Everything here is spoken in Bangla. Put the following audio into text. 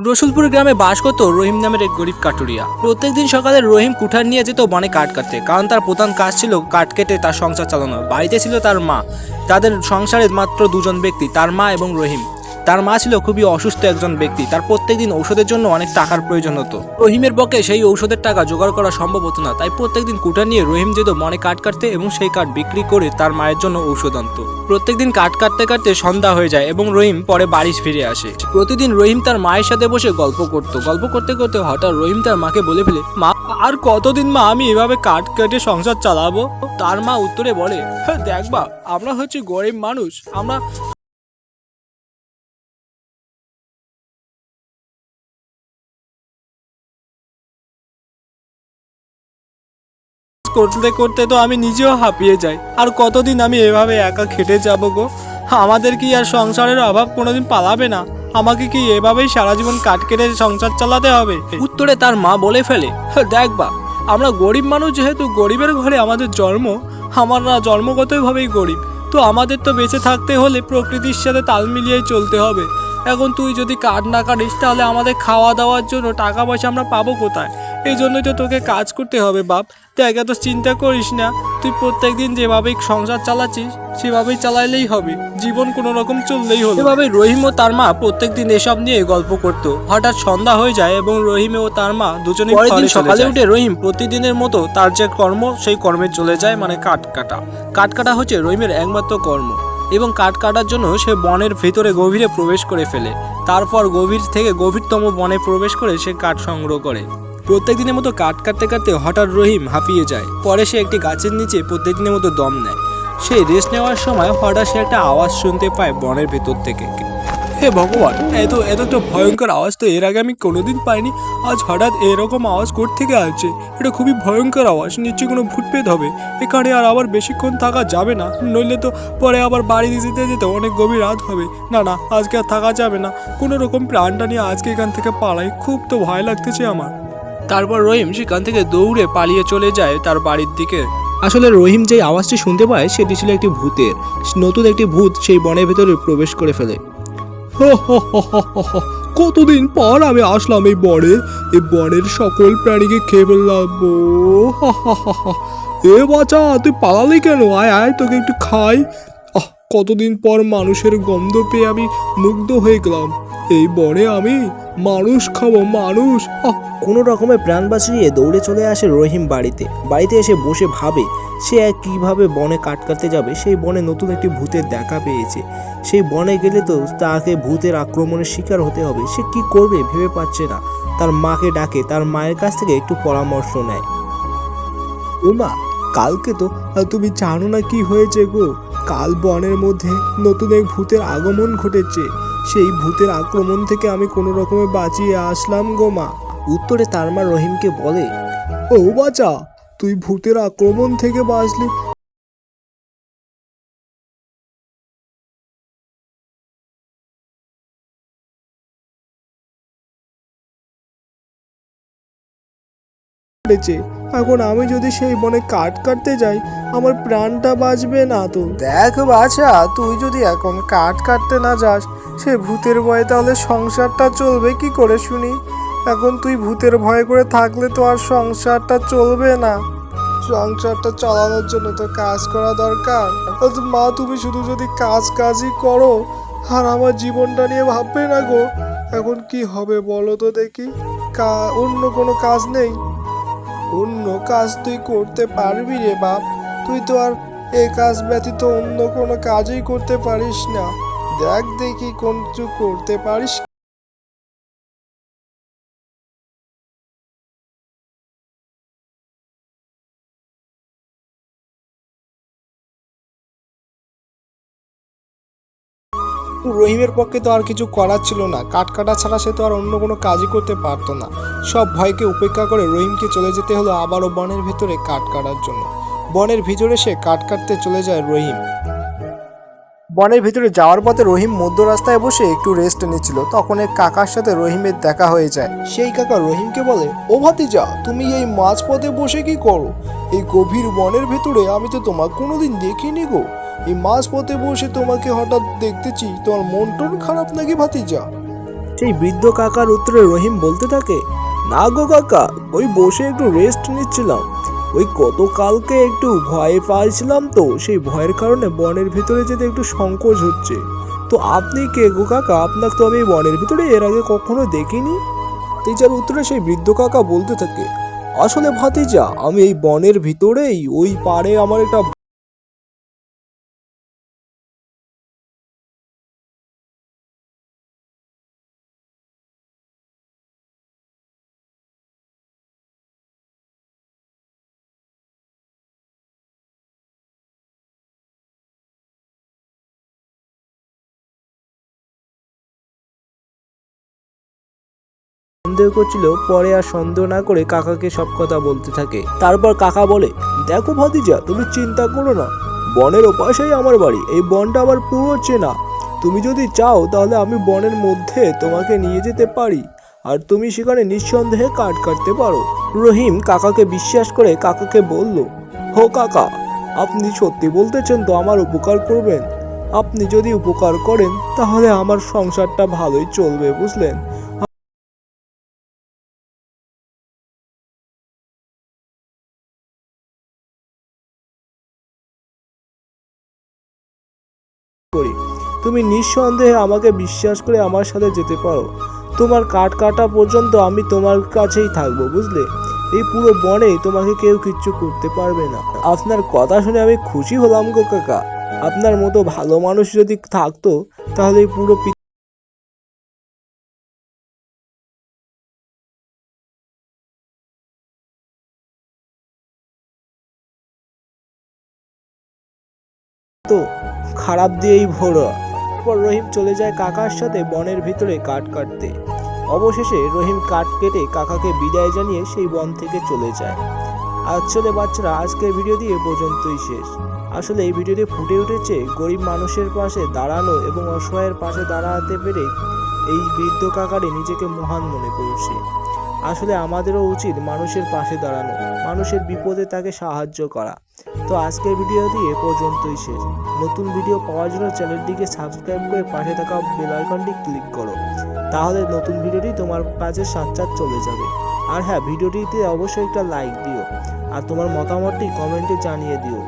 রসুলপুর গ্রামে বাস করত রহিম নামের এক গরিব কাটুরিয়া। প্রত্যেকদিন সকালে রহিম কুঠার নিয়ে যেত বনে কাঠ কাটতে, কারণ তার প্রধান কাজ ছিল কাঠ কেটে তার সংসার চালানো। বাড়িতে ছিল তার মা। তাদের সংসারে মাত্র দুজন ব্যক্তি, তার মা এবং রহিম। তার মা ছিল খুবই অসুস্থ একজন ব্যক্তি। তার প্রত্যেকদিন ঔষধের জন্য অনেক টাকার প্রয়োজন হতো। রহিমের পক্ষে সেই ঔষধের টাকা জোগাড় করা সম্ভব হতো না। তাই প্রত্যেকদিন কুটা নিয়ে রহিম যেত মনে কাঠ কাটতে এবং সেই কাঠ বিক্রি করে তার মায়ের জন্য ঔষধ আনতো। প্রত্যেকদিন কাঠ কাটতে কাটতে সন্ধ্যা হয়ে যায় এবং রহিম পরে বাড়ি ফিরে আসে। প্রতিদিন রহিম তার মায়ের সাথে বসে গল্প করত। গল্প করতে করতে হঠাৎ রহিম তার মাকে বলে ফেলে মা আর কতদিন মা আমি এভাবে কাঠ কেটে সংসার চালাবো? তার মা উত্তরে বলে "হ্যাঁ, দেখ বা আমরা হচ্ছে গরিব মানুষ। আমরা করতে করতে তো আমি নিজেও হাঁপিয়ে যাই। আর কতদিন আমি এভাবে একা খেটে যাব গো? আমাদের কি আর সংসারের অভাব কোনোদিন পালাবে না? আমাকে কি এভাবেই সারা জীবন কাট কেটে সংসার চালাতে হবে? উত্তরে তার মা বলে ফেলে "হ্যাঁ, দেখ বা আমরা গরিব মানুষ যেহেতু গরিবের ঘরে আমাদের জন্ম আমরা জন্মগতভাবেই গরিব। তো আমাদের তো বেঁচে থাকতে হলে প্রকৃতির সাথে তাল মিলিয়েই চলতে হবে। এখন তুই যদি কাঠ না কাটিস তাহলে আমাদের খাওয়া দাওয়ার জন্য টাকা পয়সা আমরা পাবো কোথায়? এই জন্যই তো তোকে কাজ করতে হবে বাপ। দেখ এত চিন্তা করিস না। তুই প্রত্যেকদিন যেভাবেই সংসার চালাচ্ছিস সেভাবেই চালাইলেই হবে। জীবন কোনো রকম চললেই হবে এভাবে রহিম ও তার মা প্রত্যেকদিন এসব নিয়ে গল্প করতো। হঠাৎ সন্ধ্যা হয়ে যায় এবং রহিম ও তার মা দুজনে দিন সকালে উঠে রহিম প্রতিদিনের মতো তার যে কর্ম সেই কর্মে চলে যায় মানে কাঠ কাটা। কাঠ কাটা হচ্ছে রহিমের একমাত্র কর্ম এবং কাঠ কাটার জন্য সে বনের ভেতরে গভীরে প্রবেশ করে ফেলে। তারপর গভীর থেকে গভীরতম বনে প্রবেশ করে সে কাঠ সংগ্রহ করে। প্রত্যেকদিনের মতো কাঠ কাটতে কাটতে হঠাৎ রহিম হাঁপিয়ে যায়। পরে সে একটি গাছের নিচে প্রত্যেক দিনের মতো দম নেয়। সে রেস্ট নেওয়ার সময় হঠাৎ সে একটা আওয়াজ শুনতে পায় বনের ভেতর থেকে। হে ভগবান, এত এত তো ভয়ঙ্কর আওয়াজ তো এর আগে আমি কোনোদিন পাইনি। আজ হঠাৎ এরকম আওয়াজ থেকে আসছে? এটা খুবই ভয়ঙ্কর আওয়াজ, নিশ্চয়ই কোনো ভূতপেত হবে। এখানে আর আবার বেশিক্ষণ থাকা যাবে না, নইলে তো পরে আবার বাড়ি যেতে যেতে অনেক গভীর রাত হবে। না না, আজকে আর থাকা যাবে না। কোনো রকম প্রাণটা নিয়ে আজকে এখান থেকে পালাই, খুব তো ভয় লাগতেছে আমার। তারপর রহিম সেখান থেকে দৌড়ে পালিয়ে চলে যায় তার বাড়ির দিকে। আসলে রহিম যে আওয়াজটি শুনতে পায় সেটি ছিল একটি ভূতের। নতুন একটি ভূত সেই বনের ভেতরে প্রবেশ করে ফেলে। কতদিন পর আমি আসলাম এই বনে? এই বনের সকল প্রাণীকে খেয়ে ফেললাম এ বাচ্চা তুই পালালি কেন? আয় আয় তোকে একটু খাই। কতদিন পর মানুষের গন্ধ পেয়ে আমি মুগ্ধ হয়ে গেলাম। এই বনে আমি মানুষ খাব, মানুষ। আহ, কোনো রকমের প্রাণ বাঁচিয়ে দৌড়ে চলে আসে রহিম বাড়িতে। বাড়িতে এসে বসে ভাবে সে আর কীভাবে বনে কাট কাটতে যাবে। সেই বনে নতুন একটি ভূতের দেখা পেয়েছে। সেই বনে গেলে তো তাকে ভূতের আক্রমণের শিকার হতে হবে। সে কি করবে ভেবে পাচ্ছে না। তার মাকে ডাকে, তার মায়ের কাছ থেকে একটু পরামর্শ নেয়। ওমা কালকে তো তুমি জানো না কি হয়েছে গো। কাল বনের মধ্যে নতুন এক ভূতের আগমন ঘটেছে। সেই ভূতের আক্রমণ থেকে আমি কোনো রকমে বাঁচিয়ে আসলাম গো মা। উত্তরে তার মা রহিমকে বলে, ও বাঁচা তুই ভূতের আক্রমণ থেকে বাঁচলি ঘটেছে। এখন আমি যদি সেই বনে কাঠ কাটতে যাই, আমার প্রাণটা বাঁচবে না তো। দেখ বাছা, তুই যদি এখন কাঠ কাটতে না যাস, সে ভূতের ভয়ে তাহলে সংসারটা চলবে কি করে শুনি? এখন তুই ভূতের ভয় করে থাকলে তো আর সংসারটা চলবে না। সংসারটা চালানোর জন্য তো কাজ করা দরকার। মা, তুমি শুধু যদি কাজ কাজই করো, আর আমার জীবনটা নিয়ে ভাববে না গো। এখন কি হবে বলো তো দেখি। কা, অন্য কোনো কাজ নেই? অন্য কাজ তুই করতে পারবি রে বাপ। তুই তো আর এ কাজ ব্যতীত অন্য কোনো কাজই করতে পারিস না। দেখ দেখি কোন কিছু করতে পারিস রহিমের পক্ষে তো আর কিছু করার ছিল না। কাঠ কাটা ছাড়া সে তো আর অন্য কোনো কাজই করতে পারতো না। সব ভয়কে উপেক্ষা করে রহিমকে চলে যেতে হলো আবারও বনের ভেতরে কাঠ কাটার জন্য। বনের ভিতরে সে কাঠ কাটতে চলে যায় রহিম। বনের ভিতরে যাওয়ার পথে রহিম মধ্য রাস্তায় বসে একটু রেস্ট নিচ্ছিল। তখন এক কাকার সাথে রহিমের দেখা হয়ে যায়। সেই কাকা রহিমকে বলে, ও ভাতিজা, তুমি এই মাঝপথে বসে কি করো? এই গভীর বনের ভেতরে আমি তো তোমাকে কোনোদিন দেখিনি গো। এই মাঝপথে বসে তোমাকে হঠাৎ দেখতেছি তোমার মন টন খারাপ নাকি ভাতিজা? সেই বৃদ্ধ কাকার উত্তরে রহিম বলতে থাকে, না গো কাকা, ওই বসে একটু রেস্ট নিচ্ছিলাম। ওই গতকালকে একটু ভয়ে পাইছিলাম তো, সেই ভয়ের কারণে বনের ভিতরে যেতে একটু সংকোচ হচ্ছে। তো আপনি কে গো কাকা? আপনাকে তো আমি বনের ভিতরে এর আগে কখনো দেখিনি? ভাতিজার উত্তরে সেই বৃদ্ধ কাকা বলতে থাকে, আসলে ভাতিজা, আমি এই বনের ভিতরেই ওই পাড়ে আমার একটা সন্দেহ করছিল, পরে আর সন্দেহ না করে কাকাকে সব কথা বলতে থাকে। তারপর কাকা বলে, দেখো ভাতিজা, তুমি চিন্তা করো না। বনের ওপাশেই আমার বাড়ি। এই বনটা আমার পুরো চেনা। তুমি যদি চাও, তাহলে আমি বনের মধ্যে তোমাকে নিয়ে যেতে পারি। আর তুমি সেখানে নিঃসন্দেহে কাঠ কাটতে পারো। রহিম কাকাকে বিশ্বাস করে কাকাকে বলল, হো কাকা, আপনি সত্যি বলতেছেন তো আমার উপকার করবেন। আপনি যদি উপকার করেন, তাহলে আমার সংসারটা ভালোই চলবে, বুঝলেন? তুমি নিঃসন্দেহে আমাকে বিশ্বাস করে আমার সাথে যেতে পারো। তোমার কাঠ কাটা পর্যন্ত আমি তোমার কাছেই থাকব, বুঝলে? এই পুরো বনে তোমাকে কেউ কিচ্ছু করতে পারবে না। আপনার কথা শুনে আমি খুশি হলাম গো কাকা। আপনার মতো ভালো মানুষ যদি থাকতো, তাহলে এই পুরো তো খারাপ দিয়েই ভরা। তারপর রহিম চলে যায় কাকার সাথে বনের ভিতরে কাঠ কাটতে। অবশেষে রহিম কাঠ কেটে কাকাকে বিদায় জানিয়ে সেই বন থেকে চলে যায়। আসলে বাচ্চারা আজকের ভিডিও দিয়ে পর্যন্তই শেষ। আসলে এই ভিডিওটি ফুটে উঠেছে গরিব মানুষের পাশে দাঁড়ানো এবং অসহায়ের পাশে দাঁড়াতে পেরে এই বৃদ্ধ কাকারে নিজেকে মহান মনে করছে। আসলে আমাদেরও উচিত মানুষের পাশে দাঁড়ানো, মানুষের বিপদে তাকে সাহায্য করা। তো আজকের ভিডিওটি এ পর্যন্তই শেষ। নতুন ভিডিও পাওয়ার জন্য চ্যানেলটিকে সাবস্ক্রাইব করে পাশে থাকা বেল আইকনটি ক্লিক করো। তাহলে নতুন ভিডিওটি তোমার কাছে সাক্ষাৎ চলে যাবে। আর হ্যাঁ ভিডিওটিতে অবশ্যই একটা লাইক দিও। আর তোমার মতামতটি কমেন্টে জানিয়ে দিও।